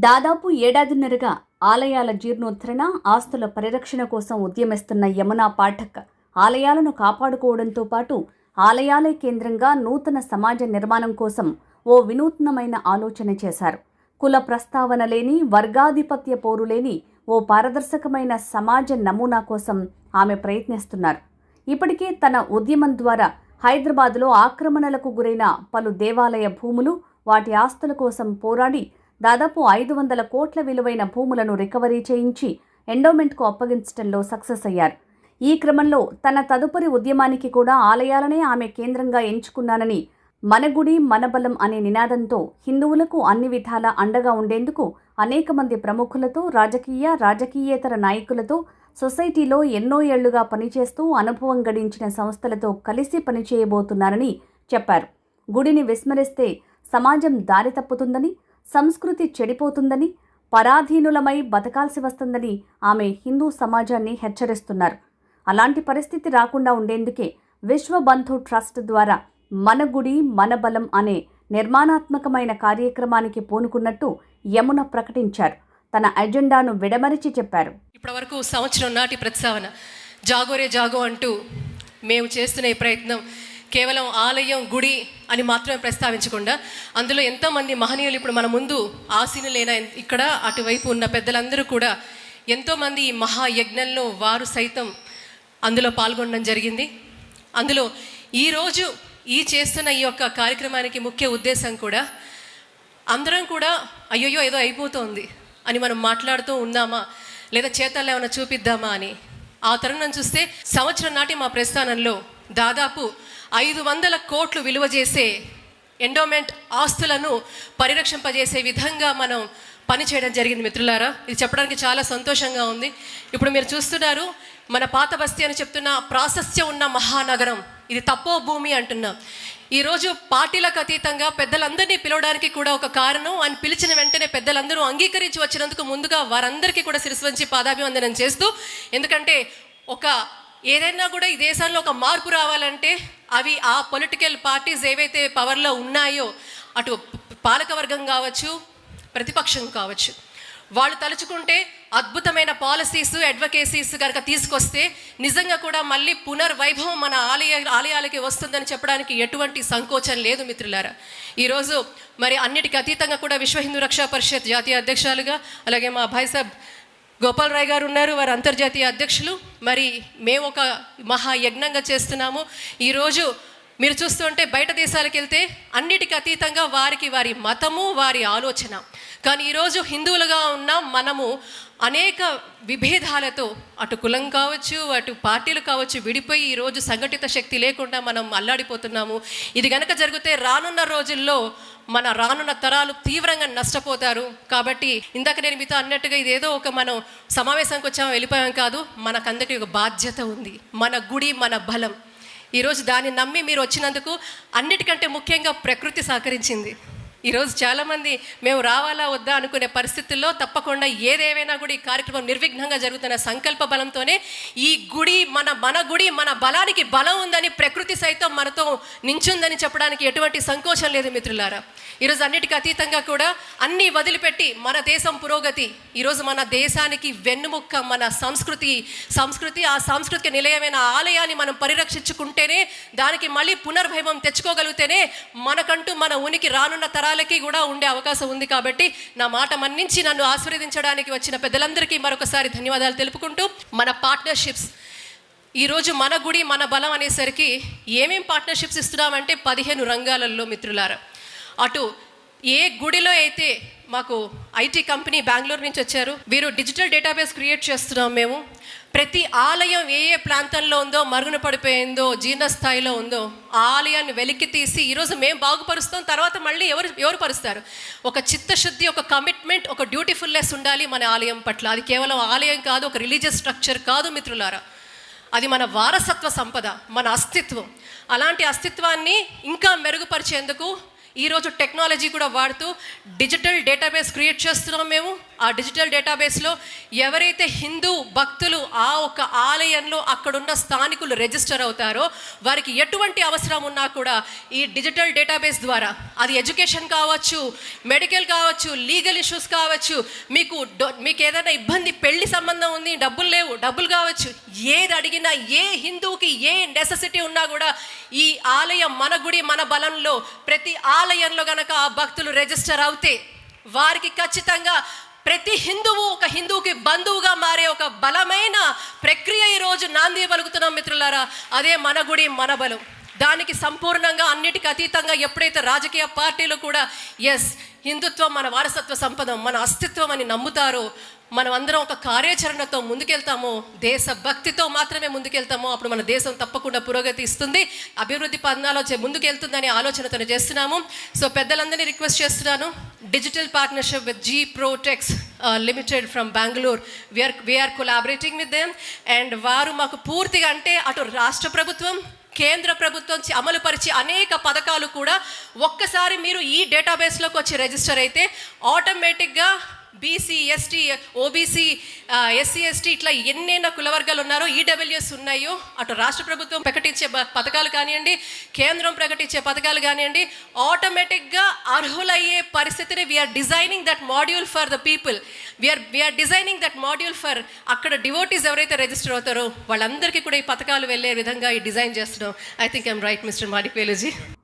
దాదాపు ఏడాదిన్నరగా ఆలయాల జీర్ణోద్ధరణ ఆస్తుల పరిరక్షణ కోసం ఉద్యమిస్తున్న యమునా పాఠక్ ఆలయాలను కాపాడుకోవడంతో పాటు ఆలయాలే కేంద్రంగా నూతన సమాజ నిర్మాణం కోసం ఓ వినూత్నమైన ఆలోచన చేశారు. కుల ప్రస్తావన లేని వర్గాధిపత్య పోరు లేని ఓ పారదర్శకమైన సమాజ నమూనా కోసం ఆమె ప్రయత్నిస్తున్నారు. ఇప్పటికే తన ఉద్యమం ద్వారా హైదరాబాద్లో ఆక్రమణలకు గురైన పలు దేవాలయ భూములు వాటి ఆస్తుల కోసం పోరాడి దాదాపు ఐదు వందల కోట్ల విలువైన భూములను రికవరీ చేయించి ఎండోమెంట్కు అప్పగించడంలో సక్సెస్ అయ్యారు. ఈ క్రమంలో తన తదుపరి ఉద్యమానికి కూడా ఆలయాలనే ఆమె కేంద్రంగా ఎంచుకున్నానని మన గుడి మన బలం అనే నినాదంతో హిందువులకు అన్ని విధాలా అండగా ఉండేందుకు అనేక మంది ప్రముఖులతో రాజకీయ రాజకీయేతర నాయకులతో సొసైటీలో ఎన్నో ఏళ్ళుగా పనిచేస్తూ అనుభవం గడించిన సంస్థలతో కలిసి పనిచేయబోతున్నారని చెప్పారు. గుడిని విస్మరిస్తే సమాజం దారి తప్పుతుందని సంస్కృతి చెడిపోతుందని పరాధీనులమై బతకాల్సి వస్తుందని ఆమె హిందూ సమాజాన్ని హెచ్చరిస్తున్నారు. అలాంటి పరిస్థితి రాకుండా ఉండేందుకే విశ్వబంధు ట్రస్ట్ ద్వారా మన గుడి మన బలం అనే నిర్మాణాత్మకమైన కార్యక్రమానికి పూనుకున్నట్టు యమున ప్రకటించారు. తన అజెండాను విడమరిచి చెప్పారు. ఇప్పటివరకు సంవత్సరం నాటి ప్రస్తావన జాగోరే జాగో అంటూ మేము చేస్తున్న ఈ ప్రయత్నం కేవలం ఆలయం గుడి అని మాత్రమే ప్రస్తావించకుండా అందులో ఎంతోమంది మహనీయులు ఇప్పుడు మన ముందు ఆసీనులైన ఇక్కడ అటువైపు ఉన్న పెద్దలందరూ కూడా ఎంతోమంది ఈ మహాయజ్ఞంలో వారు సైతం అందులో పాల్గొనడం జరిగింది. అందులో ఈరోజు ఈ చేస్తున్న ఈ యొక్క కార్యక్రమానికి ముఖ్య ఉద్దేశం కూడా అందరం కూడా అయ్యయ్యో ఏదో అయిపోతోంది అని మనం మాట్లాడుతూ ఉన్నామా? లేదా చేతల్లో ఏమైనా చూపిద్దామా అని? ఆ తరుణం చూస్తే సంవత్సరం నాటి మా ప్రస్థానంలో దాదాపు ఐదు వందల కోట్లు విలువ చేసే ఎండోమెంట్ ఆస్తులను పరిరక్షింపజేసే విధంగా మనం పనిచేయడం జరిగింది మిత్రులారా. ఇది చెప్పడానికి చాలా సంతోషంగా ఉంది. ఇప్పుడు మీరు చూస్తున్నారు మన పాత బస్తీ అని చెప్తున్న ప్రాశస్త్య ఉన్న మహానగరం. ఇది తప్పో భూమి అంటున్నాం. ఈరోజు పార్టీలకు అతీతంగా పెద్దలందరినీ పిలవడానికి కూడా ఒక కారణం. అని పిలిచిన వెంటనే పెద్దలందరూ అంగీకరించి వచ్చినందుకు ముందుగా వారందరికీ కూడా శిరస్వంచి పాదాభివందనం చేస్తూ ఎందుకంటే ఒక ఏదైనా కూడా ఈ దేశంలో ఒక మార్పు రావాలంటే అవి ఆ పొలిటికల్ పార్టీస్ ఏవైతే పవర్లో ఉన్నాయో అటు పాలకవర్గం కావచ్చు ప్రతిపక్షం కావచ్చు వాళ్ళు తలుచుకుంటే అద్భుతమైన పాలసీస్ అడ్వకేసీస్ కనుక తీసుకొస్తే నిజంగా కూడా మళ్ళీ పునర్వైభవం మన ఆలయ ఆలయాలకి వస్తుందని చెప్పడానికి ఎటువంటి సంకోచం లేదు మిత్రులారా. ఈరోజు మరి అన్నిటికీ అతీతంగా కూడా విశ్వ హిందూ రక్షా పరిషత్ జాతీయ అధ్యక్షులుగా అలాగే మా భాయ్ సాబ్ గోపాల్ రాయ్ గారు ఉన్నారు వారు అంతర్జాతీయ అధ్యక్షులు. మరి మేము ఒక మహాయజ్ఞంగా చేస్తున్నాము. ఈరోజు మీరు చూస్తుంటే బయట దేశాలకు వెళ్తే అన్నిటికీ అతీతంగా వారికి వారి మతము వారి ఆలోచన. కానీ ఈరోజు హిందువులుగా ఉన్న మనము అనేక విభేదాలతో అటు కులం కావచ్చు అటు పార్టీలు కావచ్చు విడిపోయి ఈరోజు సంఘటిత శక్తి లేకుండా మనం అల్లాడిపోతున్నాము. ఇది గనక జరిగితే రానున్న రోజుల్లో మన రానున్న తరాలు తీవ్రంగా నష్టపోతారు. కాబట్టి ఇందాక నేను మీతో అన్నట్టుగా ఇదేదో ఒక మనం సమావేశానికి వచ్చాము వెళ్ళిపోయాం కాదు మనకందరికీ ఒక బాధ్యత ఉంది. మన గుడి మన బలం. ఈరోజు దాన్ని నమ్మి మీరు వచ్చినందుకు అన్నిటికంటే ముఖ్యంగా ప్రకృతి సహకరించింది. ఈరోజు చాలామంది మేము రావాలా వద్దా అనుకునే పరిస్థితుల్లో తప్పకుండా ఏదేమైనా కూడా ఈ కార్యక్రమం నిర్విఘ్నంగా జరుగుతున్న సంకల్ప బలంతోనే ఈ గుడి మన మన గుడి మన బలానికి బలం ఉందని ప్రకృతి సైతం మనతో నించుందని చెప్పడానికి ఎటువంటి సంకోచం లేదు మిత్రులారా. ఈరోజు అన్నిటికీ అతీతంగా కూడా అన్నీ వదిలిపెట్టి మన దేశం పురోగతి. ఈరోజు మన దేశానికి వెన్నుముక్క మన సంస్కృతి సంస్కృతి ఆ సాంస్కృతిక నిలయమైన ఆలయాన్ని మనం పరిరక్షించుకుంటేనే దానికి మళ్ళీ పునర్వైభవం తెచ్చుకోగలిగితేనే మనకంటూ మన ఉనికి రానున్న తరాలకి కూడా ఉండే అవకాశం ఉంది కాబట్టి నా మాట మన్నించి నన్ను ఆశీర్వదించడానికి వచ్చిన పెద్దలందరికీ మరొకసారి ధన్యవాదాలు తెలుపుకుంటూ మన పార్ట్నర్షిప్స్ ఈరోజు మన గుడి మన బలం అనేసరికి ఏమేం పార్ట్నర్షిప్స్ ఇస్తున్నామంటే పదిహేను రంగాలలో మిత్రులారా. అటు ఏ గుడిలో అయితే మాకు ఐటీ కంపెనీ బెంగళూరు నుంచి వచ్చారు వీరు డిజిటల్ డేటాబేస్ క్రియేట్ చేస్తున్నాం మేము. ప్రతి ఆలయం ఏ ఏ ప్రాంతంలో ఉందో మరుగున పడిపోయిందో జీర్ణస్థాయిలో ఉందో ఆ ఆలయాన్ని వెలికి తీసి ఈరోజు మేము బాగుపరుస్తాం తర్వాత మళ్ళీ ఎవరు ఎవరు పరుస్తారు? ఒక చిత్తశుద్ధి ఒక కమిట్మెంట్ ఒక డ్యూటిఫుల్నెస్ ఉండాలి మన ఆలయం పట్ల. అది కేవలం ఆలయం కాదు ఒక రిలీజియస్ స్ట్రక్చర్ కాదు మిత్రులారా. అది మన వారసత్వ సంపద మన అస్తిత్వం. అలాంటి అస్తిత్వాన్ని ఇంకా మెరుగుపరిచేందుకు ఈరోజు టెక్నాలజీ కూడా వాడుతూ డిజిటల్ డేటాబేస్ క్రియేట్ చేస్తున్నాం మేము. ఆ డిజిటల్ డేటాబేస్లో ఎవరైతే హిందూ భక్తులు ఆ ఒక్క ఆలయంలో అక్కడున్న స్థానికులు రిజిస్టర్ అవుతారో వారికి ఎటువంటి అవసరం ఉన్నా కూడా ఈ డిజిటల్ డేటాబేస్ ద్వారా అది ఎడ్యుకేషన్ కావచ్చు మెడికల్ కావచ్చు లీగల్ ఇష్యూస్ కావచ్చు మీకు డొ- మీకు ఏదైనా ఇబ్బంది పెళ్ళి సంబంధం ఉంది డబ్బులు లేవు డబ్బులు కావచ్చు ఏది అడిగినా ఏ హిందువుకి ఏ నెససిటీ ఉన్నా కూడా ఈ ఆలయం మన గుడి మన బలంలో ప్రతి ఆలయంలో గనక ఆ భక్తులు రిజిస్టర్ అవుతే వారికి ఖచ్చితంగా ప్రతి హిందువు ఒక హిందువుకి బంధువుగా మారే ఒక బలమైన ప్రక్రియ ఈరోజు నాంది పలుకుతున్నాం మిత్రులారా. అదే మన గుడి మన బలం. దానికి సంపూర్ణంగా అన్నిటికీ అతీతంగా ఎప్పుడైతే రాజకీయ పార్టీలు కూడా ఎస్ హిందుత్వం మన వారసత్వ సంపద మన అస్తిత్వం అని నమ్ముతారో మనం అందరం ఒక కార్యాచరణతో ముందుకెళ్తామో దేశ భక్తితో మాత్రమే ముందుకెళ్తామో అప్పుడు మన దేశం తప్పకుండా పురోగతి ఇస్తుంది. అభివృద్ధి పథనాలో ముందుకెళ్తుందనే ఆలోచనతో చేస్తున్నాము. సో పెద్దలందరినీ రిక్వెస్ట్ చేస్తున్నాను. Digital partnership with G Protex limited from Bengaluru we are we are collaborating with them and వారు మాకు పూర్తిగా అంటే అటు రాష్ట్ర ప్రభుత్వం కేంద్ర ప్రభుత్వం అమలుపరిచే అనేక పథకాలు కూడా ఒక్కసారి మీరు ఈ డేటాబేస్లోకి వచ్చి రిజిస్టర్ అయితే ఆటోమేటిక్గా BC ST OBC SC ST ఇట్లా ఎన్నైనా కులవర్గాలు ఉన్నారో ఈడబ్ల్యూఎస్ ఉన్నాయో అటు రాష్ట్ర ప్రభుత్వం ప్రకటించే పథకాలు కానివ్వండి కేంద్రం ప్రకటించే పథకాలు కానివ్వండి ఆటోమేటిక్గా అర్హులయ్యే పరిస్థితిని we are designing that module for the people we are we are designing that module for అక్కడ డివోటీస్ ఎవరైతే రిజిస్టర్ అవుతారో వాళ్ళందరికీ కూడా ఈ పథకాలు వెళ్ళే విధంగా ఈ డిజైన్ చేస్తున్నాం. I think I'm right mister మాడిక్వేలుజీ